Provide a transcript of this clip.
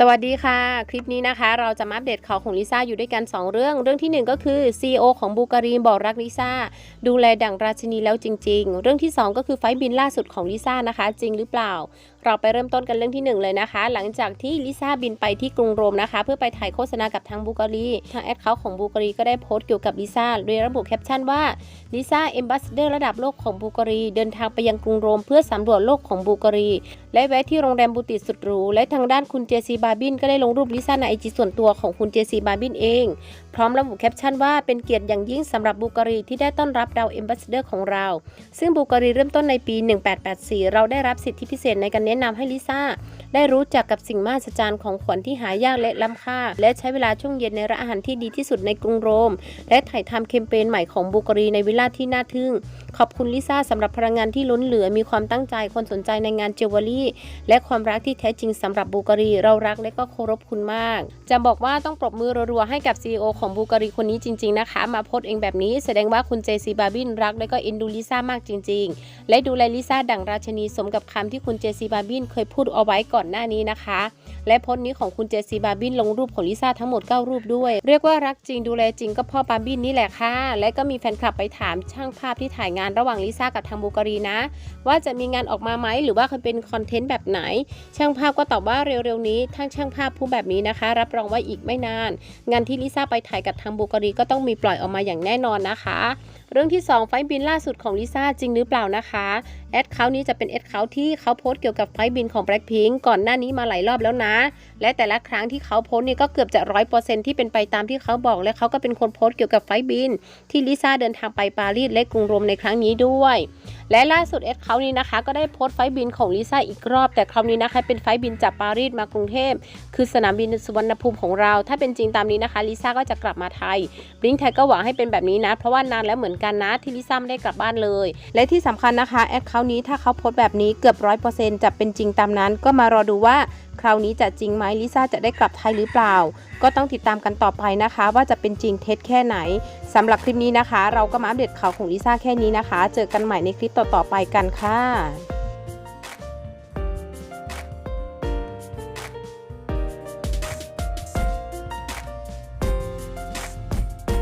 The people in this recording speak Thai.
สวัสดีค่ะ คลิปนี้นะคะ เราจะมาอัปเดตข่าวของลิซ่าอยู่ด้วยกัน 2 เรื่อง เรื่องทีหนึ่1 ก็คือ CEO ของบูการีนบอกรักลิซ่าดูแลดั่งราชินีแล้วจริง ๆ เรื่องที่ 2 ก็คือไฟบินล่าสุดของลิซ่านะคะ จริงหรือเปล่า เราไปเริ่มต้นกันเรื่องที่ 1 เลยนะคะ หลังจากที่ลิซ่าบินไปที่กรุงโรมนะคะ เพื่อไปถ่ายโฆษณากับทางบูการีทางแอดเขาของบูการีก็ได้โพสต์เกี่ยวกับลิซ่าโดยระบุแคปชั่นว่าลิซ่าเอมบ s สเดอร์ระดับโลกของบูการีเดินทางไปยังกรุงโรม เพื่อสำรวจโลกของบูการีและแวะที่โรงแรมบูติสุดหรูและทางด้านคุณเจซีบบาบินก็ได้ลงรูปลิซ่าในไอจีส่วนตัวของคุณเจซีบาบินเอง พร้อมระบุแคปชั่นว่าเป็นเกียรติอย่างยิ่งสำหรับบูการีที่ได้ต้อนรับดาวเอมบัสเดอร์ของเรา ซึ่งบูการีเริ่มต้นในปี 1884 เราได้รับสิทธิพิเศษในการแนะนำให้ลิซ่า ได้รู้จักกับสิ่งมหัศจรรย์ของขวัญที่หายากและล้ำค่า และใช้เวลาช่วงเย็นในร้านอาหารที่ดีที่สุดในกรุงโรม และถ่ายทำแคมเปญใหม่ของบูการีในวิลล่าที่น่าทึ่ง ขอบคุณลิซ่าสำหรับพลังงานที่ล้นเหลือมีความตั้งใจคนสนใจในงานเจวเวลรี่และความรักที่แท้จริงสำหรับบูการีเรารักและก็เคารพคุณมาก จะบอกว่าต้องปรบมือรัวๆให้กับ CEO ของบูการีคนนี้จริง ๆนะคะ มาโพสเองแบบนี้แสดงว่าคุณเจซีบาบินรักและก็เอ็นดูลิซ่ามากจริง ๆ และดูแลลิซ่าดั่งราชนีสมกับคำที่คุณเจซีบาบินเคยพูดเอาไว้ก่อนหน้านี้นะคะ และโพสต์นี้ของคุณเจซีบาบินลงรูปของลิซ่าทั้งหมด 9 รูปด้วย เรียกว่ารักจริงดูแลจริงก็พ่อบาบินนี่แหละค่ะ และก็มีแฟนคลับไปถามช่างภาพที่ถ่ายงานระหว่างลิซ่ากับทางบูการีนะ ว่าจะมีงานออกมาไหมหรือว่าเคยเป็นคอนเทนต์แบบไหน ช่างภาพก็ตอบว่าเร็วๆนี้ทั้งช่างภาพผู้แบบนี้นะคะ รับรองว่าอีกไม่นาน งานที่ลิซ่าไปถ่ายกับทางบูการีก็ต้องมีปล่อยออกมาอย่างแน่นอนนะคะ เรื่องที่ 2 ไฟบินล่าสุดของลิซ่าจริงหรือเปล่านะคะแอดเขานี้จะเป็นแอดเขาที่เขาโพสต์เกี่ยวกับไฟบินของ Blackpink ก่อนหน้านี้มาหลายรอบแล้วนะ และแต่ละครั้งที่เขาโพสต์นี่ก็เกือบจะร้อยเปอร์เซ็นที่เป็นไปตามที่เขาบอกและเขาก็เป็นคนโพสต์เกี่ยวกับไฟบิน ที่ลิซ่าเดินทางไปปารีสและกรุงโรมในครั้งนี้ด้วย และล่าสุดเอสเขานี้นะคะ ก็ได้โพสต์ไฟบินของลิซ่าอีกรอบ แต่คราวนี้นะคะเป็นไฟบินจากปารีสมากรุงเทพคือสนามบินสุวรรณภูมิของเรา ถ้าเป็นจริงตามนี้นะคะลิซ่าก็จะกลับมาไทยบลิงไทยก็หวังให้เป็นแบบนี้นะ เพราะว่านานแล้วเหมือนกันนะที่ลิซ่าไม่ได้กลับบ้านเลย และที่สำคัญนะคะแอดเขานี้ถ้าเขาโพสต์แบบนี้เกือบร้อยเปอร์เซ็นต์จะเป็นจริงตามนั้น ก็มารอดูว่าคราวนี้จะจริงไหมลิซ่าจะได้กลับไทยหรือเปล่า ก็ต้องติดตามกันต่อไปนะคะ ว่าจะเป็นจริงเท็จแค่ไหนสำหรับคลิปนี้นะคะ เราก็มาอัปเดตข่าวของลิซ่าแค่นี้นะคะ เจอกันใหม่ในคลิปต่อๆไปกันค่ะ